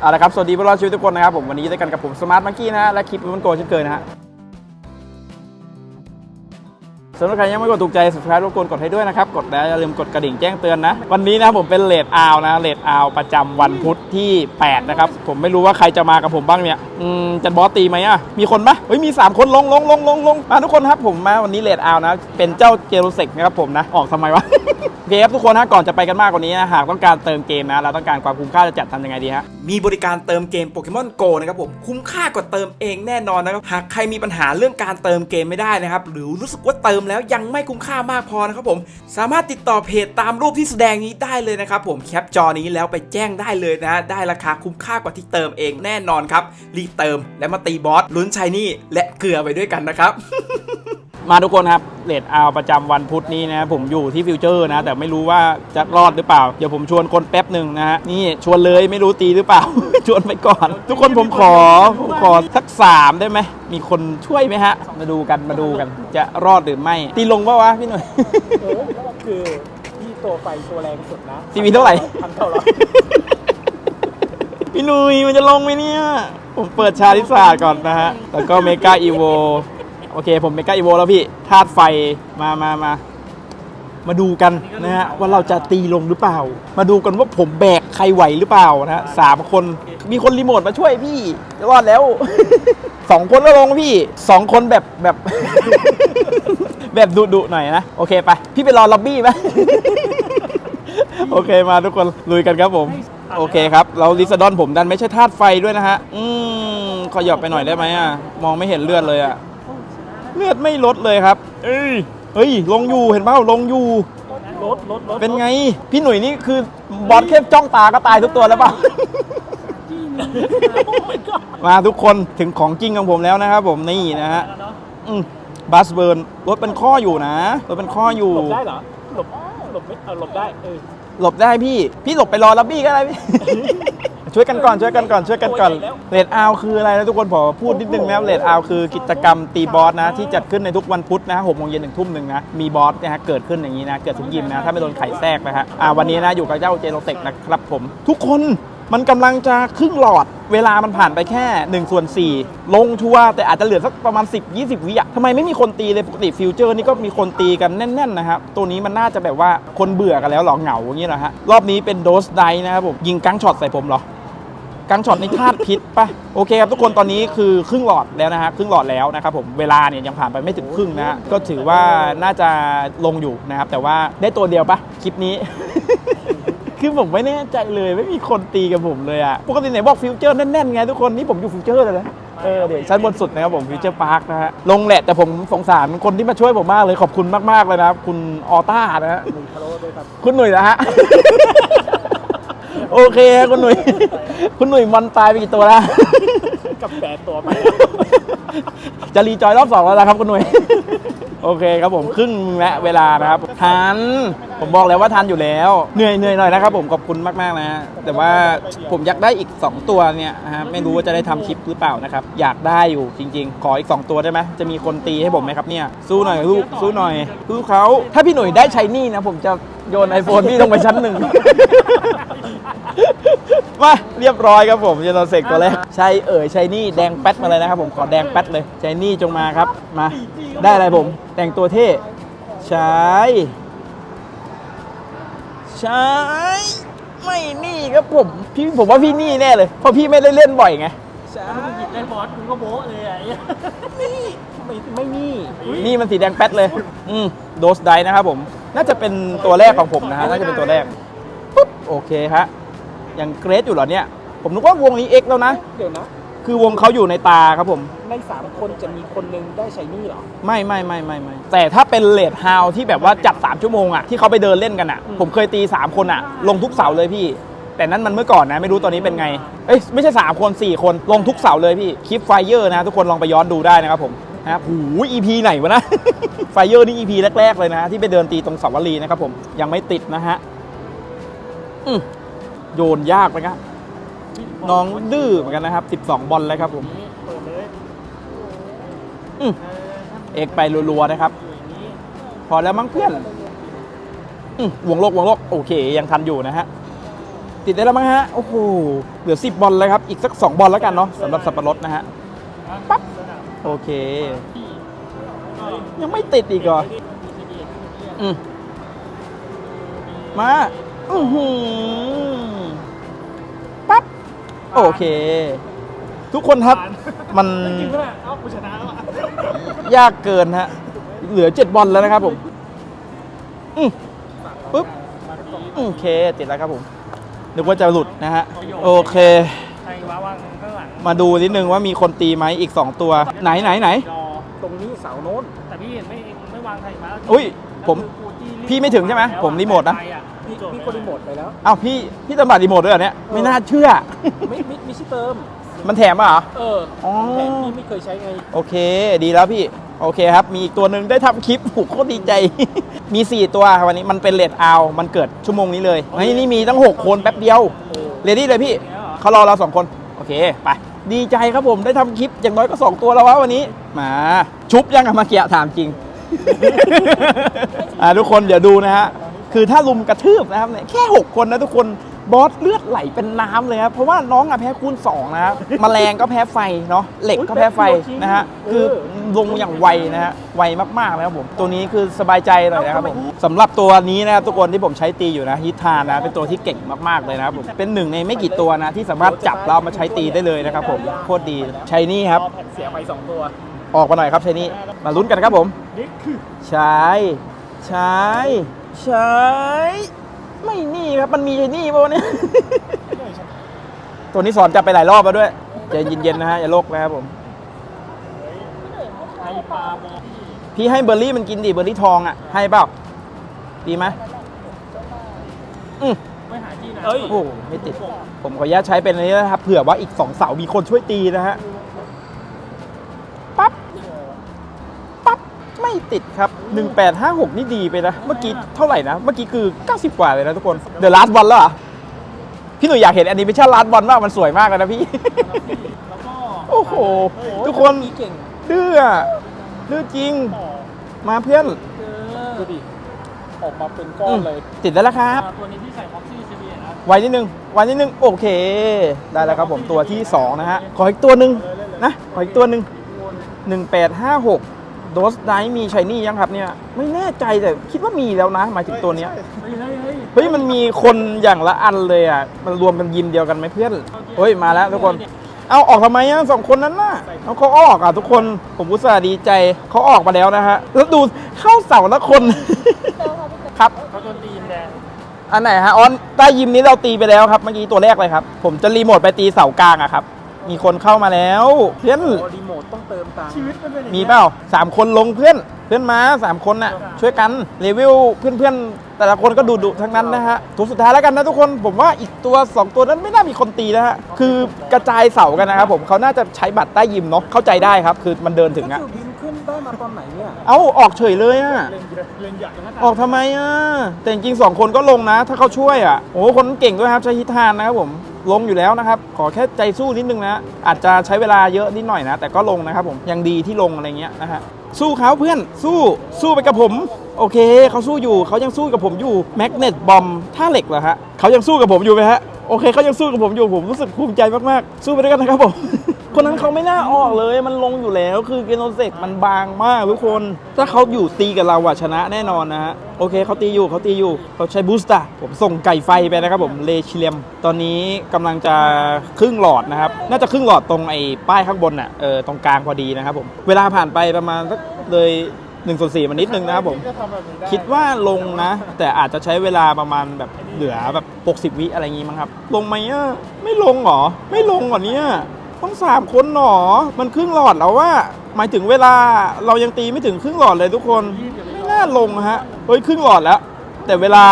เอาละครับ สวัสดีพวกเราชีวิตทุกคนนะครับผมวันนี้อยู่ด้กันกับผมสมาร์ทมังกี้นะฮะและคลิปมันโกเช่นเคยนะฮะสำหรับใครยังไม่กดถูกใจ subscribe รบกวนกดให้ด้วยนะครับ กดแล้วอย่าลืมกดกระดิ่งแจ้งเตือนนะ วันนี้นะผมเป็นเลดอาวนะเลดอาวประจำวันพุธที่ 8 นะครับ ผมไม่รู้ว่าใครจะมากับผมบ้างเนี่ยอืมจันบอสตีไหมอะ มีคนปะเฮ้ยมี 3 คนลงลงลงลงลงมาทุกคนครับผมมาวันนี้เลดอาวนะ เป็นเจ้าเจโรเซกนะครับผมนะ ออกทำไมวะ เคครับทุกคนฮะก่อนจะไปกันมากกว่านี้นะหากต้องการเติมเกมนะเราต้องการความคุ้มค่าจะจัดทำยังไงดีฮะมีบริการเติมเกมโปเกมอนโกนะครับผมคุ้มค่ากว่าเติมเองแน่นอนนะครับหากใครมีปัญหาเรื่องการเติมเกมไม่ได้นะครับหรือรู้สึกว่าเติมแล้วยังไม่คุ้มค่ามากพอนะครับผมสามารถติดต่อเพจตามรูปที่แสดงนี้ได้เลยนะครับผมแคปจอนี้แล้วไปแจ้งได้เลยนะได้ราคาคุ้มค่ากว่าที่เติมเองแน่นอนครับรีบเติมและมาตีบอสลุ้นชัยนี่และเกลือไปด้วยกันนะครับ มาทุกคนครับเลดเอาประจำวันพุธนี้นะผมอยู่ที่ฟิวเจอร์นะ แต่ไม่รู้ว่าจะรอดหรือเปล่า เดี๋ยวผมชวนคนแป๊บหนึ่งนะฮะนี่ชวนเลยไม่รู้ตีหรือเปล่า ชวนไปก่อน ทุกคนผมขอผมขอสักสามได้ไหม มีคนช่วยไหมฮะ มาดูกันมาดูกัน จะรอดหรือไม่ ตีลงปะวะพี่หน่อยเออแล้วก็คือที่ตัวไฟตัวแรงสุดนะซีวีเท่าไหร่พันเท่าไหร่พี่หนุยมันจะลงไหมเนี่ย ผมเปิดชาลิสาดก่อนนะฮะ แล้วก็เมกาอีโวโอเคผมเมกาอีโวแล้วพี่ธาตุไฟมามามามาดูกันนะฮะว่าเราจะตีลงหรือเปล่า มาดูกันว่าผมแบกใครไหวหรือเปล่านะฮะสามคนมีคนรีโมทมาช่วยพี่จะรอดแล้วสองคนก็ลงพี่สองคนแบบแบบ แบบดุดุหน่อยนะ โอเคไป พี่ไปรอล็อบบี้ไหมโอเคมาทุกคนลุยกันครับผม โอเคครับ เราลิซดอนผมดันไม่ใช่ธาตุไฟด้วยนะฮะ อืมขยับไปหน่อยได้ไหมอะ มองไม่เห็นเลือดเลยอะ เลือดไม่ลดเลยครับ เอ้ยเฮ้ย ลงอยู่เห็นเปล่าลงอยู่ รถรถรถเป็นไง พี่หนุ่ยนี่คือบอสเข้มจ้องตาก็ตายทุกตัวแล้วเปล่า มาทุกคนถึงของจริงของผมแล้วนะครับผมนี่นะฮะอืมบัสเบิร์นรถเป็นข้ออยู่นะรถเป็นข้ออยู่ หลบได้เหรอหลบหลบไม่เอาหลบได้เออหลบได้พี่ พี่หลบไปรอรับบี้ก็ได้พี่ ช่วยกันก่อนช่วยกันก่อนช่วยกันก่อนเลดอาวคืออะไรนะทุกคนผมพูดนิดนึงนะเลดอาวคือกิจกรรมตีบอสนะ ที่จัดขึ้นในทุกวันพุธนะหกโมงเย็นถึงทุ่มหนึ่งนะมีบอสนะฮะเกิดขึ้นอย่างนี้นะเกิดทุกยิมนะถ้าไม่โดนไข่แทรกนะฮะอ่าวันนี้นะอยู่กับเจ้าเจโรเซกนะครับผม ทุกคนมันกำลังจะครึ่งหลอด เวลามันผ่านไปแค่1ส่วน4 ลงชัวร์แต่อาจจะเหลือสักประมาณ 10 20 วิอะทำไมไม่มีคนตีเลยปกติฟิวเจอร์นี่ก็มีคนตีกันแน่นๆนะครับ ตัวนี้มันน่าจะแบบว่าคนเบื่อกันแล้วหรอเหงาอย่างนี้เหรอฮะ รอบนี้เป็นโดสไดนะครับผม ยิงกังช็อตใส่ผมหรอ กังช็อตนี่ธาตุพิษปะโอเคครับทุกคนตอนนี้คือครึ่งหลอดแล้วนะฮะครึ่งหลอดแล้วนะครับผมเวลาเนี่ยยังผ่านไปไม่ถึงครึ่งนะฮะก็ถือว่าน่าจะลงอยู่นะครับแต่ว่าได้ตัวเดียวปะคลิปนี้ คือผมไม่แน่ใจเลยไม่มีคนตีกับผมเลยอะปกติไหนบอกฟิวเจอร์แน่นๆไงทุกคนนี่ผมอยู่ฟิวเจอร์เลยนะเออเดี๋ยวชั้นบนสุดนะครับผมฟิวเจอร์พาร์คนะฮะลงแหละแต่ผมสงสารคนที่มาช่วยผมมากเลยขอบคุณมากๆเลยนะครับคุณออต้านะฮะหนึ่งคาร์โลด้วยครับคุณหนุ่ยนะฮะ โอเคฮะคุณหนุ่ย คุณหนุ่ยมันตายไปกี่ตัวแล้ว กับแปดตัวไปจะรีจอยรอบสองแล้วนะครับคุณหนุ่ย โอเคครับผมครึ่งนึงแล้วเวลานะครับทัน ผมบอกแล้วว่าทันอยู่แล้ว เหนื่อยเหนื่อยหน่อยนะครับผมขอบคุณมากๆนะฮะแต่ว่าผมอยากได้อีก 2 ตัวเนี่ยนะฮะไม่รู้ว่าจะได้ทำคลิปหรือเปล่านะครับ อยากได้อยู่จริง ๆ ขออีก 2 ตัวได้ไหมจะมีคนตีให้ผมไหมครับเนี่ยสู้หน่อยลูกสู้หน่อยสู้เขาถ้าพี่หนุ่ยได้ใช้นี่นะผมจะโยนไอโฟนพี่ลงไปชั้นหนึ่ง มาเรียบร้อยครับผมเจนเซกตัวแรกใช่เอ่ยใช่นี่แดงแป๊ดมาเลยนะครับผมขอแดงแป๊ดเลยใช่นี่จงมาครับมา ได้อะไรผม แต่งตัวเท่ ใช่ใช่ไม่นี่ครับผมพี่ผมว่าพี่นี่แน่เลยเพราะพี่ไม่ได้เล่นบ่อยไงใช่ถ้ามึงหยิบได้บอสมึงก็โบ๊ะเลยไอ้นี่ไม่ไม่นี่นี่มันสีแดงแป๊ดเลย อืมโดสไดนะครับผม น่าจะเป็นตัวแรกของผมนะฮะน่าจะเป็นตัวแรกปุ๊บโอเคฮะยังเกรดอยู่เหรอเนี่ย ผมนึกว่าวงนี้ X แล้วนะเดี๋ยวนะ คือวงเขาอยู่ในตาครับผม ในสามคนจะมีคนหนึงได้ใช้นี่เหรอ ไม่ไม่ไม่ไม่ไม่แต่ถ้าเป็นเลดฮาวที่แบบว่าจับ3ชั่วโมงอะที่เขาไปเดินเล่นกันอะอืม ผมเคยตี 3 คนอะลงทุกเสาเลยพี่ แต่นั้นมันเมื่อก่อนนะ ไม่รู้ตอนนี้เป็นไง เอ้ยไม่ใช่ 3 คน 4 คนลงทุกเสาเลยพี่คลิปไฟเยอร์นะ ทุกคนลองไปย้อนดูได้นะครับผมนะครับหู EP ไหนวะนะ ไฟเยอร์นี่ EP แรก ๆ เลยนะ ที่ไปเดินตีตรงเสาวรีนะครับผมยังไม่ติดนะฮะอืมโยนยากไปครับ น้องดื้อเหมือนกันนะครับ 12 บอลเลยครับผมเอกไปรัวๆนะครับ พอแล้วมั้งเพื่อนวงโลกวงโลกโอเค ยังทันอยู่นะฮะ ติดได้แล้วมั้งฮะ โอ้โห เหลือ 10 บอลเลยครับ อีกสัก 2 บอลแล้วกันเนาะสำหรับสับปะรดนะฮะ ปั๊บ โอเค ยังไม่ติดอีกเหรอมา อือหือ โอเค ทุกคนครับ มันจริงปะเนี่ยเอ้ากูชนะแล้วอะยากเกินฮะ เหลือ7บอลแล้วนะครับผมอืมปุ๊บ โอเคติดแล้วครับผม นึกว่าจะหลุดนะฮะ โอเคใครวะวางข้างหลังมาดูนิดนึงว่ามีคนตีไหมอีก 2 ตัว ไหนไหนไหนรอตรงนี้เสาโน้น แต่พี่เห็นไม่เองไม่วางไทยมาอุ้ย ผม พี่ไม่ถึงใช่ไหม ผมรีโมทนะ พี่พี่กดรีโมทไปแล้ว อ้าวพี่พี่เติมบัตรรีโมทด้วยเหรอเนี่ยไม่น่าเชื่อ ไม่ไม่ไม่ใช่เติม มันแถมมาเหรอ เอออ๋อแต่พี่ไม่เคยใช้ไง โอเค ดีแล้วพี่ โอเคครับ มีอีกตัวหนึ่งได้ทำคลิปโอ้โหโคตรดีใจ มี 4 ตัววันนี้มันเป็นเลดเอามันเกิดชั่วโมงนี้เลยเฮ้ยนี่มีตั้ง 6 คนแป๊บเดียวเออเรดี้เลยพี่เนี่ยเหรอเขารอเราสองคน โอเค ไป ดีใจครับผมได้ทำคลิปอย่างน้อยก็ 2 ตัวแล้ววะวันนี้มาชุบยังอะมาเกียถามจริง อ่าทุกคนเดี๋ยวดูนะฮะ คือถ้าลุมกระทืบนะครับเนี่ยแค่ 6 คนนะทุกคนบอสเลือดไหลเป็นน้ำเลยครับเพราะว่าน้องอะแพ้คูณ2นะครับแมลงก็แพ้ไฟเนาะเหล็กก็แพ้ไฟนะฮะคือลงอย่างไวนะฮะไวมากๆนะครับผมตัวนี้คือสบายใจหน่อยนะครับผมสำหรับตัวนี้นะครับทุกคนที่ผมใช้ตีอยู่นะฮิทานนะเป็นตัวที่เก่งมากๆเลยนะครับผมเป็นหนึ่งในไม่กี่ตัวนะที่สามารถจับเรามาใช้ตีได้เลยนะครับผมโคตรดีใช้นี่ครับรอแผ่นเสียไปสองตัวออกมาหน่อยครับใช้นี่มาลุ้นกันครับผมนี่คือใช้ใช้ ใช้ไม่นี่ครับมันมีไอ้นี่ป่ะวะเนี่ย ตัวนี้สอนจับไปหลายรอบแล้วด้วยใจเย็นๆนะฮะอย่าโลกนะครับผมไทยปลาโมพี่พี่ให้เบอร์รี่มันกินดิเบอร์รี่ทองอะ ให้เปล่าดีไหมอืมไม่หาที่นะ โอ้โหไม่ติด ผมขออนุญาตใช้เป็นอันนี้นะครับเผื่อว่าอีกสองเสามีคนช่วยตีนะฮะปั๊บ ปั๊บ ไม่ ติดครับ 1856 นี่ดีไปนะ เมื่อกี้เท่าไหร่นะ เมื่อกี้คือ 90 กว่าเลยนะทุกคน เดอะลาสบอลแล้วเหรอพี่หนุ่ยอยากเห็นแอนิเมชันลาสบอลมากมันสวยมากเลยนะพี่ แล้วก็โอ้โห ทุกคนมีเก่งดื้ออะดื้อจริงต่อมาเพื่อนเออดูดิ ออกมาเป็นก้อนเลย ติดแล้วละครับ ตัวนี้ที่ใส่พ็อกซี่ซีเบียนะ ไวนิดนึง ไวนิดนึง โอเค ได้แล้วครับผมตัวที่ 2 นะฮะ ขออีกตัวหนึ่งนะ ขออีกตัวหนึ่ง1856 โดสไนมีชัยนี่ยังครับเนี่ยไม่แน่ใจแต่คิดว่ามีแล้วนะหมายถึงตัวเนี้ยเฮ้ยเฮ้ยเฮ้ยเฮ้ยมันมีคนอย่างละอันเลยอะมันรวมเป็นยิมเดียวกันไหมเพื่อนเฮ้ยมาแล้วทุกคนเอาออกทำไมอะสองคนนั้นน่ะเอาเขาออกอะทุกคนผมอุตส่าห์ดีใจเขาออกมาแล้วนะฮะแล้วดูเข้าเสาละคนครับเขาโดนตีนแดงอันไหนฮะออนใต้ยิมนี้เราตีไปแล้วครับเมื่อกี้ตัวแรกเลยครับ ผมจะรีโมทไปตีเสากลางอะครับ มีคนเข้ามาแล้วเพื่อนโอ้รีโมทต้องเติมตังค์ชีวิตมันเป็นอย่างมีนี้ยเปล่าสามคนลงเพื่อนเพื่อนมาสามคนน่ะช่วยกันเลเวลเพื่อนเพื่อนๆแต่ละคนก็ดุดุๆทั้งนั้นนะฮะตัวสุดท้ายแล้วกันนะทุกคนผมว่าอีกตัว 2 ตัวนั้นไม่น่ามีคนตีนะฮะคือกระจายเสากันนะครับผมเขาน่าจะใช้บัตรใต้ยิมเนาะเข้าใจได้ครับ คือมันเดินถึงอะก็คือบินขึ้นได้มาตอนไหนเนี่ยเอ้าออกเฉยเลยอะ เล่นเล่นใหญ่นะออกทำไมอะ แต่จริงๆสองคนก็ลงนะ ถ้าเขาช่วยอะ โอ้คนเก่งด้วยครับใช้ฮิตทานนะครับผมลงอยู่แล้วนะครับ ขอแค่ใจสู้นิดนึงนะ อาจจะใช้เวลาเยอะนิดหน่อยนะ แต่ก็ลงนะครับผมยังดีที่ลงอะไรเงี้ยนะฮะสู้เขาเพื่อนสู้สู้ไปกับผม โอเคเขาสู้อยู่เขายังสู้กับผมอยู่แมกเนตบอมท่าเหล็กเหรอฮะเขายังสู้กับผมอยู่ไหมฮะโอเคเขายังสู้กับผมอยู่ผมรู้สึกภูมิใจมากๆสู้ไปด้วยกันนะครับผม คนนั้นเขาไม่น่าออกเลย มันลงอยู่แล้ว คือเกโนเซกมันบางมากทุกคน ถ้าเขาอยู่ตีกับเราอะชนะแน่นอนนะฮะ โอเคเขาตีอยู่เขาตีอยู่เขาใช้บูสต์อะผมส่งไก่ไฟไปนะครับผมเลชิเลียมตอนนี้กำลังจะครึ่งหลอดนะครับ น่าจะครึ่งหลอดตรงไอ้ป้ายข้างบนอะเออตรงกลางพอดีนะครับผม เวลาผ่านไปประมาณสักเลย1นส่วนสี่มันนิดนึงนะครับผม คิดว่าลงนะ แต่อาจจะใช้เวลาประมาณแบบเหลือแบบ 60 วิอะไรอย่างงี้มั้งครับ ลงไหมอะไม่ลงหรอ ไม่ลงเหรอเนี่ย ต้องสามคนหนอ มันครึ่งหลอดแล้วว่า หมายถึงเวลาเรายังตีไม่ถึงครึ่งหลอดเลยทุกคน ไม่น่าลงฮะ เฮ้ยครึ่งหลอดแล้ว แต่เวลา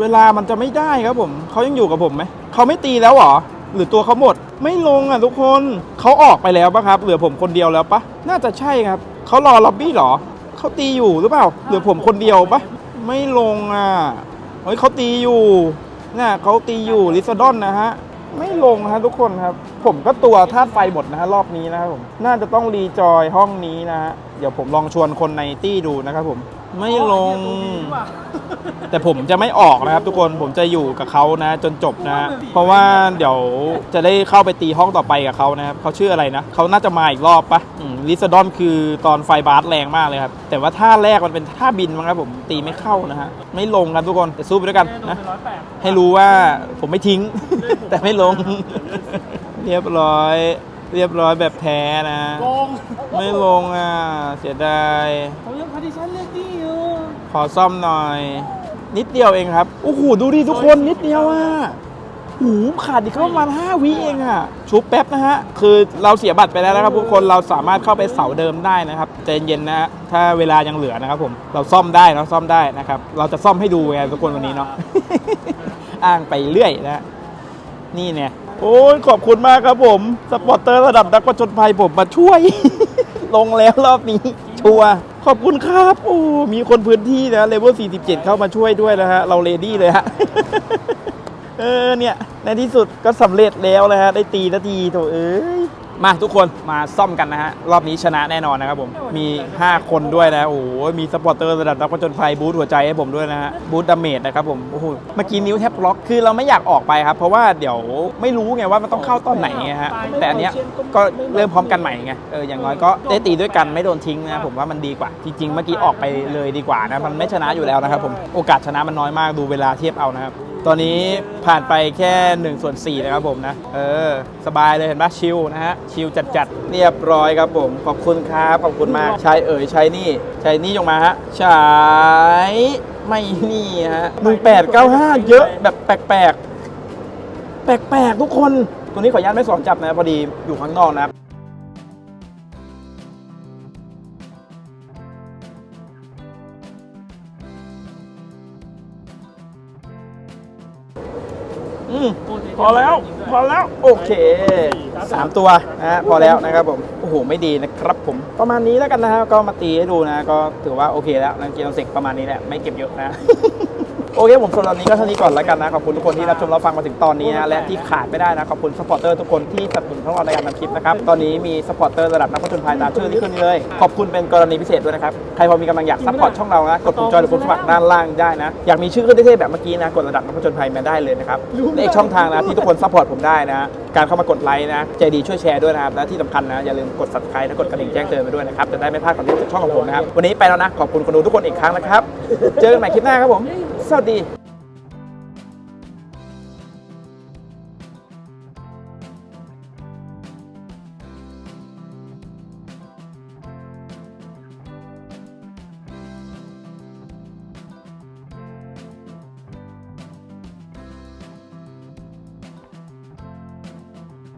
เวลามันจะไม่ได้ครับผม เขายังอยู่กับผมไหม เขาไม่ตีแล้วหรอ หรือตัวเขาหมด ไม่ลงอะทุกคน เขาออกไปแล้วปะครับ เหลือผมคนเดียวแล้วปะ น่าจะใช่ครับ เขารอล็อบบี้หรอ เขาตีอยู่หรือเปล่า เหลือผมคนเดียวปะ ไม่ลงอะ เฮ้ยเขาตีอยู่น่ะเขาตีอยู่ลิซาดอนนะฮะ ไม่ลงฮะทุกคนครับ ผมก็ตัวธาตุไฟหมดนะฮะรอบนี้นะครับผม น่าจะต้องรีจอยห้องนี้นะฮะ เดี๋ยวผมลองชวนคนในตี้ดูนะครับผม ไม่ลงอ๋อเนี่ยตัว B นี่หว่าแต่ผมจะไม่ออกนะครับทุกคนผมจะอยู่กับเขานะ จนจบนะ เพราะว่าเดี๋ยวจะได้เข้าไปตีห้องต่อไปกับเขานะครับเขาชื่ออะไรนะเขาน่าจะมาอีกรอบปะลิซาดอนคือตอนไฟบาร์สแรงมากเลยครับแต่ว่าท่าแรกมันเป็นท่าบินมั้งครับผมตีไม่เข้านะฮะไม่ลงครับทุกคนแต่สู้ไปด้วยกันแน่นนะเป็นร้อยแปดให้รู้ว่าผมไม่ทิ้ง แต่ไม่ลง เรียบร้อย เรียบร้อยแบบแพ้นะลงไม่ลงอะเสียดาย ขอซ่อมหน่อย นิดเดียวเองครับโอ้โหดูดิทุกคนนิดเดียวอะหูขาดอีกแค่ประมาณ5วิเองอะชุบแป๊บนะฮะ คือเราเสียบัตรไปแล้วนะครับทุกคนเราสามารถเข้าไปเสาเดิมได้นะครับใจเย็นนะถ้าเวลายังเหลือนะครับผมเราซ่อมได้เราซ่อมได้นะครับ เราจะซ่อมให้ดูไงทุกคนวันนี้เนาะอ้างไปเรื่อยนะนี่เนี่ยโอ้ยขอบคุณมากครับผม สปอร์เตอร์ระดับนักประจนภัยผมมาช่วย ลงแล้วรอบนี้ชัวร์ ขอบคุณครับ โอ้มีคนพื้นที่นะเลเวล47 เข้ามาช่วยด้วยนะฮะ เราเลดี้เลยฮะ เออเนี่ย ในที่สุดก็สำเร็จแล้วนะฮะ ได้ตีนาทีโถเอ้ย มาทุกคนมาซ่อมกันนะฮะ รอบนี้ชนะแน่นอนนะครับผม มี 5 คนด้วยนะ โอ้โห มีสปอร์เตอร์ระดับนักผจญภัยบูทหัวใจให้ผมด้วยนะฮะ บูทดาเมจนะครับผม โอ้โห เมื่อกี้นิ้วแทบล็อก คือเราไม่อยากออกไปครับ เพราะว่าเดี๋ยวไม่รู้ไงว่ามันต้องเข้าตอนไหนไงฮะ แต่อันเนี้ยก็เริ่มพร้อมกันใหม่ไง เออ อย่างน้อยก็ได้ตีด้วยกันไม่โดนทิ้งนะผมว่ามันดีกว่า จริง ๆ เมื่อกี้ออกไปเลยดีกว่านะ มันไม่ชนะอยู่แล้วนะครับผม โอกาสชนะมันน้อยมากดูเวลาเทียบเอานะครับ ตอนนี้ผ่านไปแค่1ส่วน4นะครับผมนะ เออ สบายเลยเห็นปะชิลนะฮะ ชิลจัดๆ เรียบร้อยครับผม ขอบคุณครับ ขอบคุณมากใช้เอ๋ยใช้นี่ใช้นี่ยงมาฮะใช้ไม่นี่ฮะ1895เยอะแบบแปลกๆ แปลกๆ ทุกคน ตัวนี้ขออนุญาตไม่สอนจับนะ พอดีอยู่ข้างนอกนะครับ พอแล้ว พอแล้วโอเคสามตัวนะฮะพอแล้วนะครับผมโอ้โหไม่ดีนะครับผมประมาณนี้แล้วกันนะฮะก็มาตีให้ดูนะ ก็ถือว่าโอเคแล้วนะเกมเสกประมาณนี้แหละไม่เก็บเยอะนะโอเคผมสำหรับนี้ก็เท่านี้ก่อนแล้วกันนะ ขอบคุณทุกคนที่รับชมรับฟังมาถึงตอนนี้นะและที่ขาดไม่ได้นะ ขอบคุณสปอร์เตอร์ทุกคนที่สนับสนุนพวกเราในการทำคลิปนะครับ ตอนนี้มีสปอร์เตอร์ระดับนักพัฒนภัยตามชื่อที่ขึ้นนี้เลย ขอบคุณเป็นกรณีพิเศษด้วยนะครับ ใครพอมีกำลังอยากซัพพอร์ตช่องเรานะ กดปุ่มจอยหรือปุ่มสมัครด้านล่างได้นะ อยากมีชื่อขึ้นเท่ๆแบบเมื่อกี้นะ กดระดับนักพัฒนภัยมาได้เลยนะครับและอีกช่องทางนะที่ทุกคนซัพพอร์ตผมได้นะ การเข้ามากดไลค์นะใจดีช่วยแชร์ด้วยนะครับและที่สำคัญนะอย่าลืมกด subscribe และกดกระดิ่งแจ้งเตือนไปด้วยนะครับจะได้ไม่พลาดคอนเทนต์จากช่องของผมนะครับวันนี้ไปแล้วนะขอบคุณคนดูทุกคนอีกครั้งนะครับ เจอกันใหม่คลิปหน้าครับผม สวัสดี